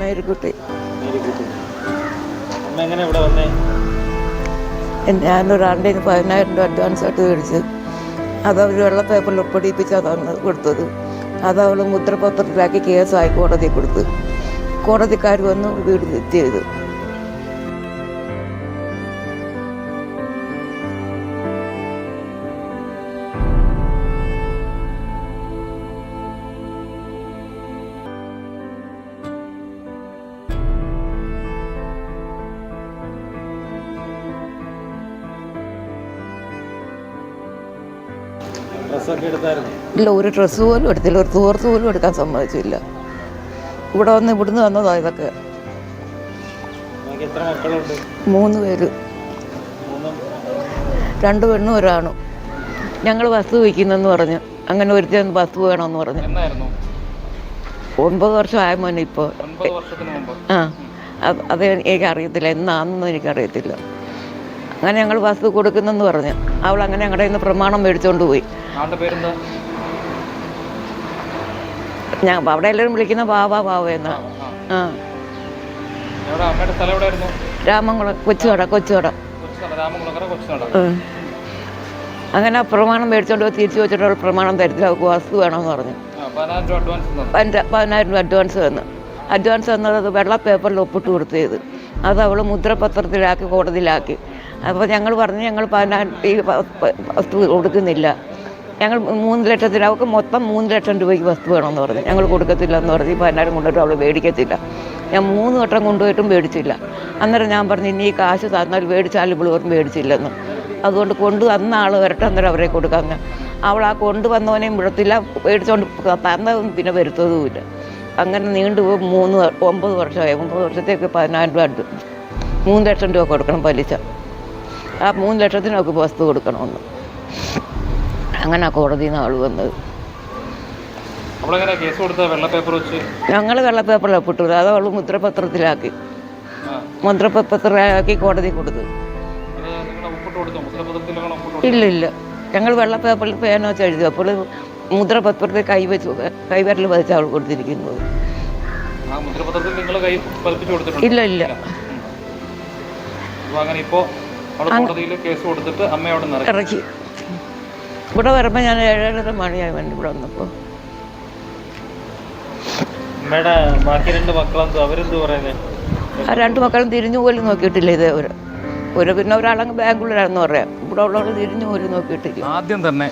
മേരിക്കുട്ടി. പതിനായിരം രൂപ അഡ്വാൻസ് ആയിട്ട് മേടിച്ച് അത് അവർ വെള്ള പേപ്പറിൽ ഒപ്പിടിപ്പിച്ചാൽ തന്ന് കൊടുത്തത്. അത് അവൾ മുദ്രപത്രത്തിലാക്കി കേസ് ഹൈക്കോടതി കൊടുത്ത്. കോടതിക്കാർ വന്ന് വീട് തെറ്റ് ഇല്ല ഒരു ഡ്രസ്സ് പോലും എടുത്തില്ല. ഒരു തൂർത്ത് പോലും എടുക്കാൻ സമ്മതിച്ചില്ല. ഇവിടെ വന്ന് ഇവിടുന്ന് വന്നതാ ഇതൊക്കെ. മൂന്ന് പേര്. രണ്ട് പെണ്ണും ഒരാണും. ഞങ്ങൾ വസ്തു വയ്ക്കുന്നെന്ന് പറഞ്ഞു. അങ്ങനെ ഒരുത്തൻ വസ്തു വേണമെന്ന് പറഞ്ഞു. ഒൻപത് വർഷം ആയ മോനെ ഇപ്പോൾ ആ അത് അത് എനിക്കറിയത്തില്ല എന്നാണെന്നും എനിക്കറിയത്തില്ല. അങ്ങനെ ഞങ്ങൾ വസ്തു കൊടുക്കുന്നെന്ന് പറഞ്ഞു. അവൾ അങ്ങനെ ഞങ്ങളുടെ നിന്ന് പ്രമാണം മേടിച്ചുകൊണ്ട് പോയി. ഞാൻ അവിടെ എല്ലാവരും വിളിക്കുന്ന ബാബ ബാബ എന്നാ. ആ എവിടെ? അമ്മയുടെ സ്ഥലം എവിടെയായിരുന്നു? രാമംകുളം കൊച്ചുകട കൊച്ചുകട. അങ്ങനെ ആ. പ്രമാണം മേടിച്ചോണ്ട് പോയി തിരിച്ചു വെച്ചിട്ട് അവൾ പ്രമാണം തരത്തില്ല. അവൾക്ക് വസ്തു വേണമെന്ന് പറഞ്ഞു. പതിനായിരം രൂപ അഡ്വാൻസ് തന്നു. അഡ്വാൻസ് തന്നു. അഡ്വാൻസ് തന്നത് അത് വെള്ള പേപ്പറിൽ ഒപ്പിട്ട് കൊടുത്തത് അത് അവൾ മുദ്രപത്രത്തിലാക്കി കോടതിയിലാക്കി. അപ്പോൾ ഞങ്ങൾ പറഞ്ഞു ഞങ്ങൾ ഈ വസ്തു കൊടുക്കുന്നില്ല. ഞങ്ങൾ മൂന്ന് ലക്ഷത്തിന് അവൾക്ക് മൊത്തം മൂന്ന് ലക്ഷം രൂപയ്ക്ക് വസ്തു വേണമെന്ന് പറഞ്ഞു. ഞങ്ങൾ കൊടുക്കത്തില്ല എന്ന് പറഞ്ഞ് പതിനായിരം കൊണ്ടുപോയിട്ട് അവൾ മേടിക്കത്തില്ല. ഞാൻ മൂന്ന് വട്ടം കൊണ്ടുപോയിട്ടും മേടിച്ചില്ല. അന്നേരം ഞാൻ പറഞ്ഞു ഇനി ഈ കാശ് തന്നാൽ മേടിച്ചാലും ഇവിടെ മേടിച്ചില്ലെന്ന്. അതുകൊണ്ട് കൊണ്ടു വന്ന ആൾ വരട്ടെ അന്നേരം അവരെ കൊടുക്കാമെന്ന് അവൾ ആ കൊണ്ടുവന്നവനെയും വിടത്തില്ല മേടിച്ചുകൊണ്ട് തന്നതും പിന്നെ വരുത്തതുമില്ല. അങ്ങനെ നീണ്ടുപോയി മൂന്ന് ഒമ്പത് വർഷമായി. ഒമ്പത് വർഷത്തേക്ക് പതിനായിരം രൂപ മൂന്ന് ലക്ഷം രൂപ കൊടുക്കണം പലിശ. ആ മൂന്ന് ലക്ഷത്തിനൊക്കെ വസ്തു കൊടുക്കണമെന്ന്. അങ്ങനെ കോടതിയിൽ നിന്ന് ആൾ വന്നത്. ഞങ്ങൾ വെള്ളപ്പേപ്പറിൽ ഒപ്പിട്ടു അത് അവൾ മുദ്രപത്രത്തിലാക്കി. മുദ്രപത്രത്തിലാക്കി കോടതി കൊടുത്തു. ഇല്ല ഇല്ല. ഞങ്ങൾ വെള്ളപ്പേപ്പറിൽ പേന വെച്ച് എഴുതി. അപ്പോൾ മുദ്രപത്രത്തിൽ കൈവച്ച് കൈവരൽ വധിച്ച അവൾ കൊടുത്തിരിക്കുന്നത്. ഇല്ല ഇല്ല. ഇറക്കി ഇവിടെ വരുമ്പോൾ ഞാൻ ഏഴര മണിയായി വേണ്ടി ഇവിടെ വന്നപ്പോൾ രണ്ടു മക്കളും തിരിഞ്ഞു പോലും നോക്കിയിട്ടില്ല ഇതേ ഒരു ഒരു പിന്നെ ഒരാളങ്ങ് ബാംഗ്ലൂരാണെന്ന് പറയാം. ഇവിടെ ഉള്ളവർ തിരിഞ്ഞു പോലും നോക്കിയിട്ടില്ല. ആദ്യം തന്നെ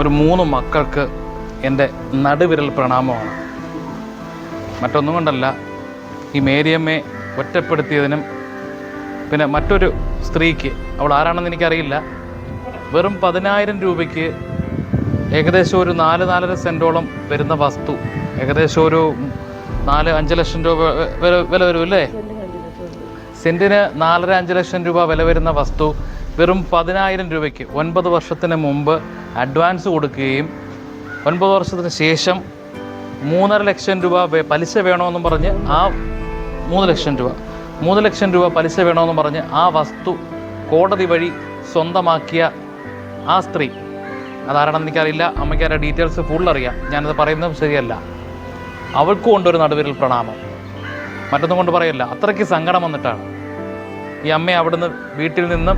ഒരു മൂന്ന് മക്കൾക്ക് എന്റെ നടുവിരൽ പ്രണാമമാണ്. മറ്റൊന്നും കൊണ്ടല്ല ഈ മേരിയമ്മയെ ഒറ്റപ്പെടുത്തിയതിനും പിന്നെ മറ്റൊരു സ്ത്രീക്ക് അവൾ ആരാണെന്ന് എനിക്കറിയില്ല. വെറും പതിനായിരം രൂപയ്ക്ക് ഏകദേശം ഒരു നാല് നാലര സെന്റോളം വരുന്ന വസ്തു. ഏകദേശം ഒരു നാല് അഞ്ച് ലക്ഷം രൂപ വില വില വരും അല്ലേ? സെന്റിന് നാലര അഞ്ച് ലക്ഷം രൂപ വില വരുന്ന വസ്തു വെറും പതിനായിരം രൂപയ്ക്ക്. ഒൻപത് വർഷത്തിന് മുമ്പ് അഡ്വാൻസ് കൊടുക്കുകയും ഒൻപത് വർഷത്തിന് ശേഷം മൂന്നര ലക്ഷം രൂപ പലിശ വേണമെന്നും പറഞ്ഞ് ആ മൂന്ന് ലക്ഷം രൂപ മൂന്ന് ലക്ഷം രൂപ പലിശ വേണമെന്ന് പറഞ്ഞ് ആ വസ്തു കോടതി വഴി സ്വന്തമാക്കിയ ആ സ്ത്രീ. അതാരാണെന്ന് എനിക്കറിയില്ല. അമ്മയ്ക്ക് അതിന്റെ ഡീറ്റെയിൽസ് ഫുൾ അറിയാം. ഞാനത് പറയുന്നത് ശരിയല്ല. അവൾക്കും കൊണ്ടൊരു നടുവിരൽ പ്രണാമം. മറ്റൊന്നും കൊണ്ട് പറയല്ല. അത്രയ്ക്ക് സങ്കടം വന്നിട്ടാണ്. ഈ അമ്മയെ അവിടുന്ന് വീട്ടിൽ നിന്നും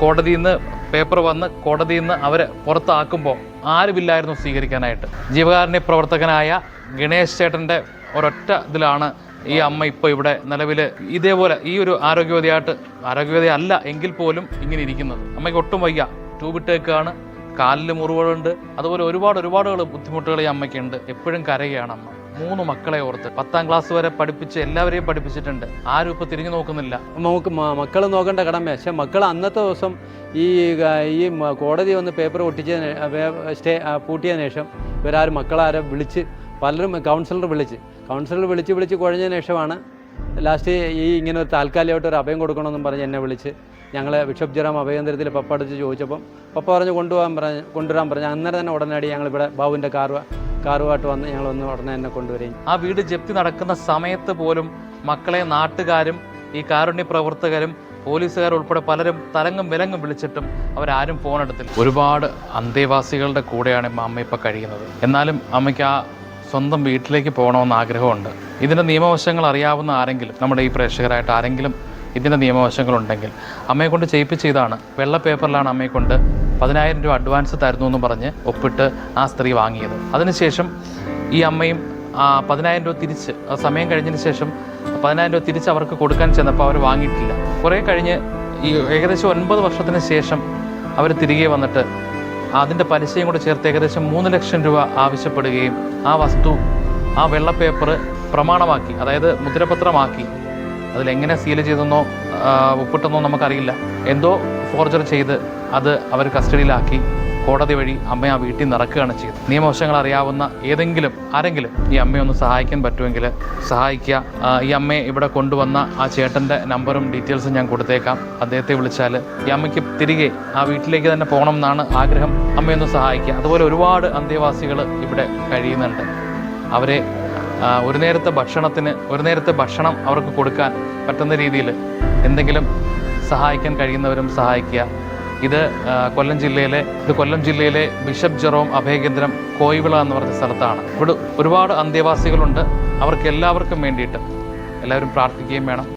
കോടതിയിൽ നിന്ന് പേപ്പർ വന്ന് കോടതിയിൽ നിന്ന് അവരെ പുറത്താക്കുമ്പോൾ ആരുമില്ലായിരുന്നു സ്വീകരിക്കാനായിട്ട്. ജീവകാരുണ്യ പ്രവർത്തകനായ ഗണേശ് ചേട്ടന്റെ ഒരൊറ്റ ഇതിലാണ് ഈ അമ്മ ഇപ്പോൾ ഇവിടെ നിലവിൽ ഇതേപോലെ ഈ ഒരു ആരോഗ്യവതിയായിട്ട് ആരോഗ്യവതി അല്ല എങ്കിൽ പോലും ഇങ്ങനെ ഇരിക്കുന്നത്. അമ്മയ്ക്ക് ഒട്ടും വയ്യ. ട്യൂബിട്ടേക്കാണ് കാലിൽ മുറിവുകളുണ്ട്. അതുപോലെ ഒരുപാട് ഒരുപാട് ബുദ്ധിമുട്ടുകൾ ഈ അമ്മയ്ക്കുണ്ട്. എപ്പോഴും കരയുകയാണ് അമ്മ. മൂന്ന് മക്കളെ ഓർത്ത്. പത്താം ക്ലാസ് വരെ പഠിപ്പിച്ച് എല്ലാവരെയും പഠിപ്പിച്ചിട്ടുണ്ട്. ആരും ഇപ്പൊ തിരിഞ്ഞു നോക്കുന്നില്ല. നമുക്ക് മക്കൾ നോക്കേണ്ട കടമ. പക്ഷെ മക്കൾ അന്നത്തെ ദിവസം ഈ ഈ കോടതി വന്ന് പേപ്പർ ഒട്ടിച്ചതിന് സ്റ്റേ പൂട്ടിയതിന് ശേഷം ഇവരാരും മക്കളാരെ വിളിച്ച് പലരും കൗൺസിലർ വിളിച്ച് കൗൺസിലർ വിളിച്ച് വിളിച്ച് കുഴഞ്ഞതിന് ശേഷമാണ് ലാസ്റ്റ് ഈ ഇങ്ങനെ ഒരു താൽക്കാലികമായിട്ട് ഒരു അഭയം കൊടുക്കണമെന്നും പറഞ്ഞ് എന്നെ വിളിച്ച് ഞങ്ങൾ ബിഷപ്പ് ജെറാം അഭയകേന്ദ്രത്തിൽ പപ്പ അടിച്ച് ചോദിച്ചപ്പം പപ്പ പറഞ്ഞ് കൊണ്ടുപോകാൻ പറഞ്ഞ് കൊണ്ടുവരാൻ പറഞ്ഞു. അന്നേരം തന്നെ ഉടനടി ഞങ്ങൾ ഇവിടെ ബാബുവിന്റെ കാറ് കാറുമായിട്ട് വന്ന് ഞങ്ങൾ ഒന്ന് ഉടനെ തന്നെ കൊണ്ടുവരികയും. ആ വീട് ജപ്തി നടക്കുന്ന സമയത്ത് പോലും മക്കളെ നാട്ടുകാരും ഈ കാരുണ്യ പ്രവർത്തകരും പോലീസുകാർ ഉൾപ്പെടെ പലരും തലങ്ങും വിലങ്ങും വിളിച്ചിട്ടും അവരാരും ഫോൺ എടുത്തില്ല ഒരുപാട് അന്തേവാസികളുടെ കൂടെയാണ് അമ്മ ഇപ്പം കഴിയുന്നത്. എന്നാലും അമ്മയ്ക്ക് ആ സ്വന്തം വീട്ടിലേക്ക് പോകണമെന്ന് ആഗ്രഹമുണ്ട്. ഇതിന്റെ നിയമവശങ്ങൾ അറിയാവുന്ന ആരെങ്കിലും നമ്മുടെ ഈ പ്രേക്ഷകരായിട്ട് ആരെങ്കിലും ഇതിന്റെ നിയമവശങ്ങളുണ്ടെങ്കിൽ അമ്മയെ കൊണ്ട് ചെയ്യിപ്പിച്ച ഇതാണ്. വെള്ള പേപ്പറിലാണ് അമ്മയെ കൊണ്ട് പതിനായിരം രൂപ അഡ്വാൻസ് തരുന്നു എന്ന് പറഞ്ഞ് ഒപ്പിട്ട് ആ സ്ത്രീ വാങ്ങിയത്. അതിനുശേഷം ഈ അമ്മയും പതിനായിരം രൂപ തിരിച്ച് സമയം കഴിഞ്ഞതിന് ശേഷം പതിനായിരം രൂപ തിരിച്ച് അവർക്ക് കൊടുക്കാൻ ചെന്നപ്പോൾ അവർ വാങ്ങിയിട്ടില്ല. കുറേ കഴിഞ്ഞ് ഈ ഏകദേശം ഒൻപത് വർഷത്തിന് ശേഷം അവർ തിരികെ വന്നിട്ട് അതിന്റെ പലിശയും കൂടെ ചേർത്ത് ഏകദേശം മൂന്ന് ലക്ഷം രൂപ ആവശ്യപ്പെടുകയും ആ വസ്തു ആ വെള്ള പേപ്പർ പ്രമാണമാക്കി അതായത് മുദ്രപത്രമാക്കി അതിലെങ്ങനെ സീൽ ചെയ്തെന്നോ ഒപ്പിട്ടെന്നോ നമുക്കറിയില്ല. എന്തോ ഫോർജർ ചെയ്ത് അത് അവർ കസ്റ്റഡിയിലാക്കി കോടതി വഴി അമ്മയെ ആ വീട്ടിൽ നിന്ന് ഇറക്കുകയാണ് ചെയ്തത്. നിയമവശങ്ങൾ അറിയാവുന്ന ഏതെങ്കിലും ആരെങ്കിലും ഈ അമ്മയെ ഒന്ന് സഹായിക്കാൻ പറ്റുമെങ്കിൽ സഹായിക്കുക. ഈ അമ്മയെ ഇവിടെ കൊണ്ടുവന്ന ആ ചേട്ടന്റെ നമ്പറും ഡീറ്റെയിൽസും ഞാൻ കൊടുത്തേക്കാം. അദ്ദേഹത്തെ വിളിച്ചാൽ ഈ അമ്മയ്ക്ക് തിരികെ ആ വീട്ടിലേക്ക് തന്നെ പോകണം എന്നാണ് ആഗ്രഹം. അമ്മയൊന്ന് സഹായിക്കുക. അതുപോലെ ഒരുപാട് അന്തേവാസികൾ ഇവിടെ കഴിയുന്നുണ്ട്. അവരെ ഒരു നേരത്തെ ഭക്ഷണത്തിന് ഒരു നേരത്തെ ഭക്ഷണം അവർക്ക് കൊടുക്കാൻ പറ്റുന്ന രീതിയിൽ എന്തെങ്കിലും സഹായിക്കാൻ കഴിയുന്നവരും സഹായിക്കുക. ഇത് കൊല്ലം ജില്ലയിലെ ഇത് കൊല്ലം ജില്ലയിലെ ബിഷപ്പ് ജെറോം അഭയകേന്ദ്രം കോയിവിള എന്ന് പറഞ്ഞ സ്ഥലത്താണ്. ഇവിടെ ഒരുപാട് അന്തേവാസികളുണ്ട് അവർക്ക് എല്ലാവർക്കും വേണ്ടിയിട്ട് എല്ലാവരും പ്രാർത്ഥിക്കുകയും വേണം.